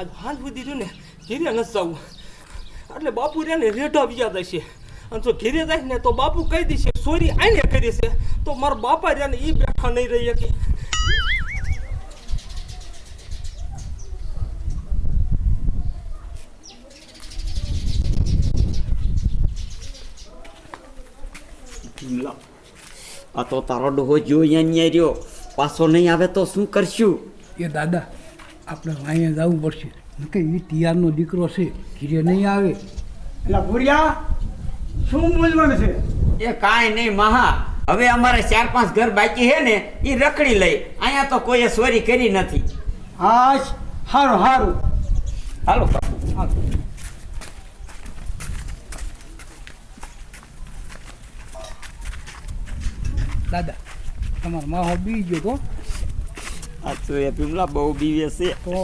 આજ હાલ સુધી રહ્યું ને ઘેરે જવું એટલે બાપુ રે ને રેઢા બીજા જશે અને જો ઘેરે જાય ને તો બાપુ કહી દેશે સોરી આને કરી છે. તો મારા બાપા રહ્યા ને એ બેઠા નહીં રહી શકે. આ તો તારો ડોહો જો અહીંયા રહ્યો. પાછો નહીં આવે તો શું કરશું? એ દાદા આપણે અહીંયા જવું પડશે. કે એ તિયારનો દીકરો છે ઘીરે નહીં આવે. એટલે ભૂરિયા શું મૂંઝવણ છે? એ કાંઈ નહીં મહા. હવે અમારે ચાર પાંચ ઘર બાકી છે ને એ રખડી લઈ. અહીંયા તો કોઈએ ચોરી કરી નથી. હા સારું સારું હાલો. દાદા તમારો માહો બી ગયો તો. આ તો એ ભીમલા બહુ બીવે છે તો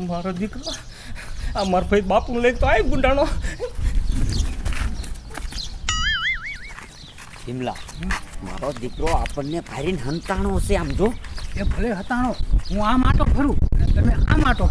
મારો દીકરો આ મારા ભાઈ બાપુ લઈ તો આય ગુંડાણો હિમલા મારો દીકરો આપણને ભારીને હંતાણો છે આમ જો એ ભલે હતાણો હું આમ આટો ફરું અને તમે આમ આટો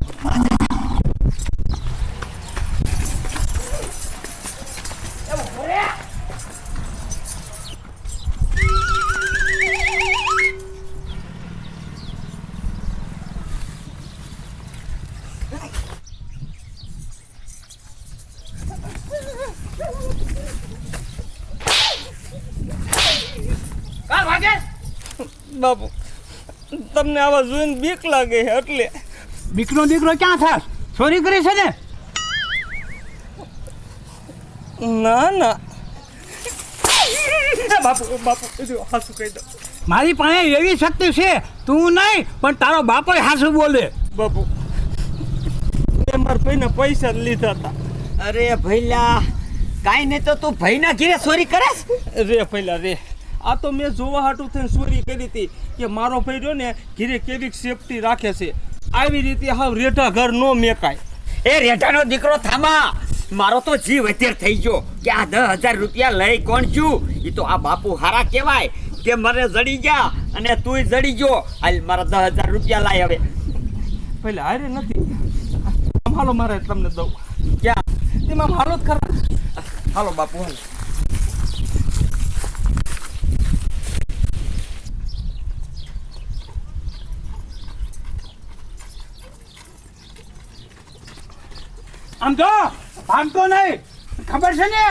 બાપુ તમને આવા જોઈને બીક લાગે છે એટલે. બીકનો દીકરો ક્યાં થાસ ચોરી કરી છે ને? ના ના. બાપુ બાપુ જો હાસુ કહી દો. મારી પાસે એવી શક્તિ છે તું નહીં પણ તારો બાપો હાસુ બોલે. બાપુ મેં મારા ભાઈના પૈસા લીધા હતા. અરે ભૈલા કાંઈ નહીં તો તું ભાઈના ઘીરે ચોરી કરે રે ભૈલા રે. આ તો મેં જોવા હાટું થઈને ચોરી કરી હતી કે મારો ભાઈ રહ્યો ને ઘીરે કેવી સેફટી રાખે છે. આવી રીતે હાવ રેઢા ઘર નો મેકાય. એ રેઢાનો દીકરો થામા મારો તો જીવ અત્યારે થઈ ગયો. કે આ દસ હજાર રૂપિયા લઈ કોણ છું એ તો આ બાપુ હારા કહેવાય કે મને જડી ગયા અને તુંય જડી ગયો. હાલ મારા દસ હજાર રૂપિયા લાય હવે. પહેલા હારે નથી. હાલો મારે તમને દઉં. ક્યાં? તેમાં હાલો જ ખરા. હાલો બાપુ હાલો. આમ તો આમ તો નહીં. ખબર છે ને?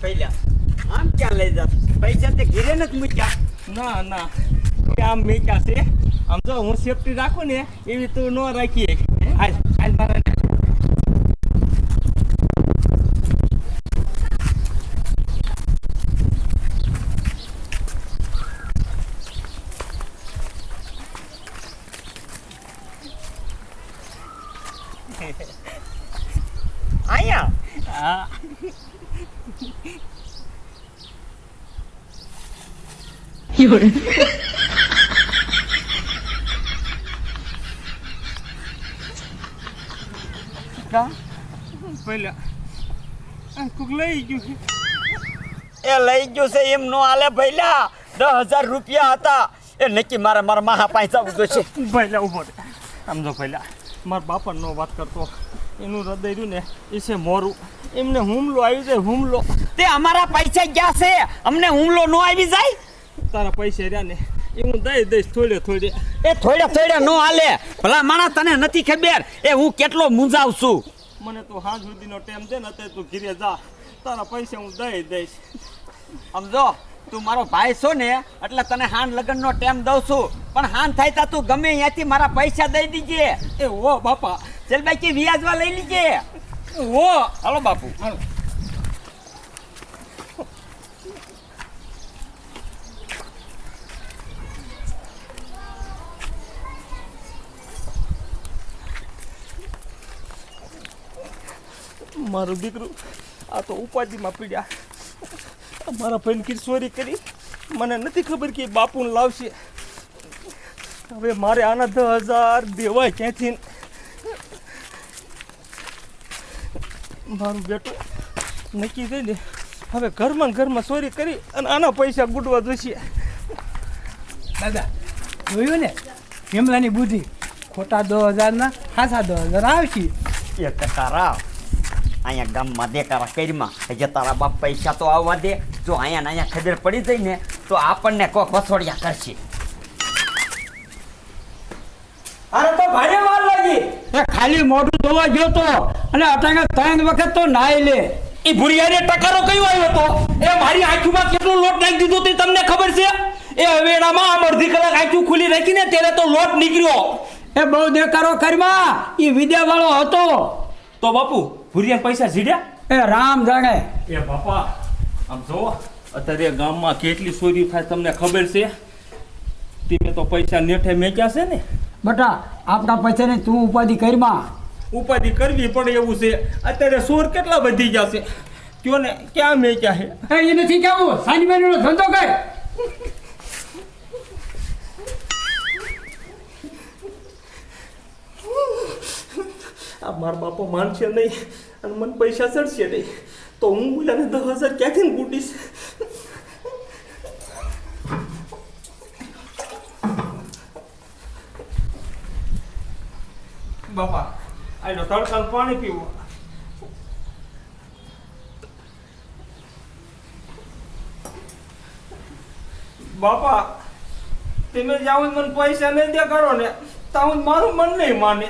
પહેલા આમ ક્યાં લઈ જા પૈસા તે ઘીરે નથી મૂક્યા? ના ના. આમ મેક્યા છે? આમ જો હું સેફટી રાખું ને એવી તું ન રાખીએ હાલ હાલ મારા અહીંયા હા કા? પહેલા આ કોક લઈ ગયું એ લઈ ગયું છે એમ નો આલે ભઈલા. દસ હજાર રૂપિયા હતા. એ નક્કી મારે મારા માહા પાસે જવું છે પહેલા ઊભો સમજો પહેલા મારા બાપા નો વાત કરતો એનું હૃદય રહ્યું ને એ છે મોરું. એમને હુમલો આવી જાય હુમલો. તે અમારા પૈસા ગયા છે. અમને હુમલો ન આવી જાય? તારા પૈસા રહ્યા ને એ હું દઈ દઈશ થોડે થોડે. એ થોડે થોડે નો હાલે. ભલા માણા તને નથી ખબર. એ હું કેટલો મૂંઝાવ છું. મને તું હાજ સુધીનો ટાઈમ દે ને અત્યારે તું ઘીરે જા. તારા પૈસા હું દઈ દઈશ. સમજો? તું મારો ભાઈ છો ને એટલે તને હાન લગ્નનો ટાઈમ દઉં છું. પણ હાન થાય તા તું ગમે ત્યાંથી મારા પૈસા દઈ દીજે. એ ઓ બાપા. ચલ બાકી વ્યાજમાં લઈ લીજે. ઓ હાલો બાપુ. મારું દીકરું આ તો ઉપાધિમાં પીડ્યા. મારા ભાઈને કીધી ચોરી કરી. મને નથી ખબર કે બાપુને લાવશે. હવે મારે આના દસ હજાર દેવાય ક્યાંથી? મારું બેટું નક્કી થઈ ને હવે ઘરમાં ઘરમાં ચોરી કરી અને આના પૈસા ગુટવા જોઈશે દાદા જોયું ને? હિમલાની બુદ્ધિ. ખોટા દસ હજારના ખાસા દસ હજાર આવશે. એ ટકારા અહીંયા ગામમાં દેકારા કરીમાં હજી તારા બાપ પૈસા તો આવવા દે. જો અહીંયા ને અહીંયા ખબર પડી જાય ને તો આપણને કોક વસોડિયા કરશે. અરે તો ભારે વાર લાગી. એ ખાલી મોઢું ધોવા ગયો તો અને અટાણે ત્રણ વખત તો નાઈ લે. એ ભુરિયાને ટકારો કયો આવ્યો તો? એ મારી આંખમાં કેટલો લોટ નાખી દીધો તે તમને ખબર છે? એ હવેડામાં આમ અડધી કલાક આંખું ખુલી રાખીને ત્યારે તો લોટ નીકળ્યો. એ બહુ દેકારો કરમાં એ વિદ્યા વાળો હતો. તો બાપુ ભુરિયા પૈસા ઝીડ્યા? એ રામ જાણે. એ બાપા આમ જો અત્યારે ગામમાં કેટલી ચોરી થાય તમને ખબર છે? તમે તો પૈસા નેઠે મેક્યા છે ને? બટા આપણા પૈસાની તું ઉપાધિ કરમાં. ઉપાધિ કરવી પડે એવું છે. અત્યારે સોર કેટલા વધી ગયા છે? કયો ને ક્યાં મેક્યા છે? એ નથી કેવું? સાની ધંધો કર. આ મારા બાપો માનશે નહીં અને મને પૈસા ચડશે નહીં. તો હું બોલ્યાને દસ હજાર ક્યાંથી ગુટીશ બાપા આનો તડકાનું પાણી પીવું. બાપા, તમે જાઓ મને પૈસા નહીં દે કરો ને. તો હું મારું મન નહીં માને.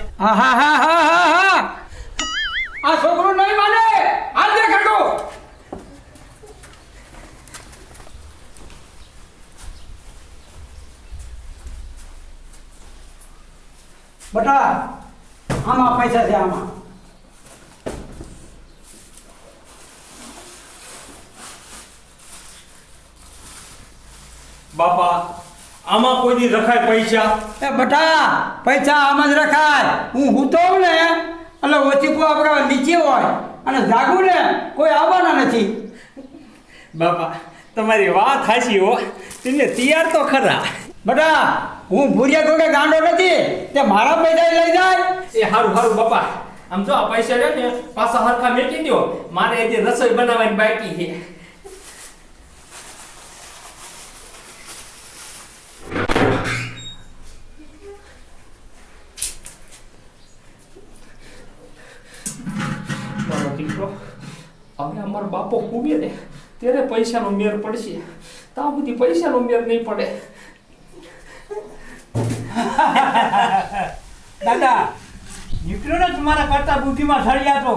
આ છોકરો નહીં માને. હાલ દે ખડકો બટા, આમાં પૈસા છે આમાં બાપા આમાં કોઈ દી રખાય પૈસા? એ બટા પૈસા આમાં જ રખાય. હું હૂતો હોઉં ને એટલે ઓચીકો આપણે નીચે હોય અને જાગું ને કોઈ આવવાના નથી. બાપા તમારી વાત હાચી હો. તમને તૈયાર તો ખરા. બટા હું ભૂરિયા કોકે ગાંડો નથી તે મારા પૈસા લઈ જાય. એ હારું હારું બાપા. આમ જો આ પૈસા રહે ને પાછા હરખા મેકી દો મારે જે રસોઈ બનાવવાની બાકી છે. હવે અમારો બાપો કૂબે ને ત્યારે પૈસાનો મેર પડશે. ત્યાં સુધી પૈસાનો મેર નહીં પડે. દાદા, નીકળ્યો ને તમારા કરતા બુદ્ધિમાં સળિયા તો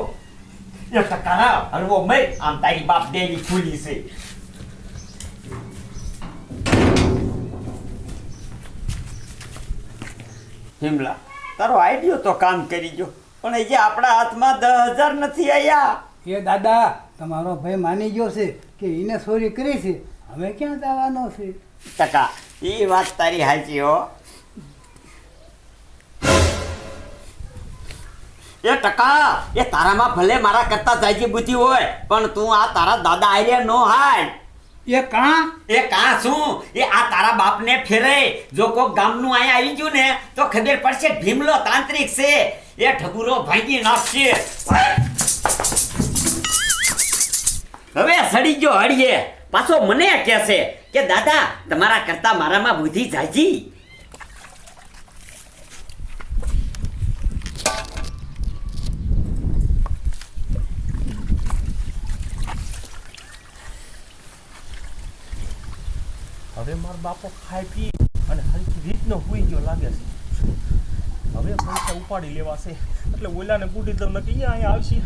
એ ટકારા હલવો મય, આમ તારી બાપ દેવી ખુલી છે. હિમલા, તારો આઈડિયો તો કામ કરી ગયો. પણ એ જે આપણા હાથમાં દસ હજાર નથી આયા. એ દાદા તમારો ભાઈ માની ગયો છે કે એને ચોરી કરી છે? હવે ક્યાં જવાનો છે? ટકા એ વાત તારી સાચી હો. એ ટકા એ તારામાં ભલે મારા કરતા જાજી બુદ્ધિ હોય પણ તું આ તારા દાદા આર્યા નો હાય. એ કાં? એ કાં શું? એ આ તારા બાપને ફેરે. જો કોક ગામનું અહીંયા આવી ગયું ને તો ખબર પડશે ભીમલો તાંત્રિક છે. એ ઠગુરો ભાંગી નાખશે. સડી ગયો, હળીએ. પાછો મને કહેશે કે, દાદા, તમારા કરતા મારામાં બુદ્ધિ જાજી. હવે મારો બાપો ખાઈ પી અને હલકી રીતનો હોઈ ગયો લાગે છે. હવે પૈસા ઉપાડી લેવાશે એટલે ઓલાને બુઢી તમને અહીંયા અહીંયા આવશે.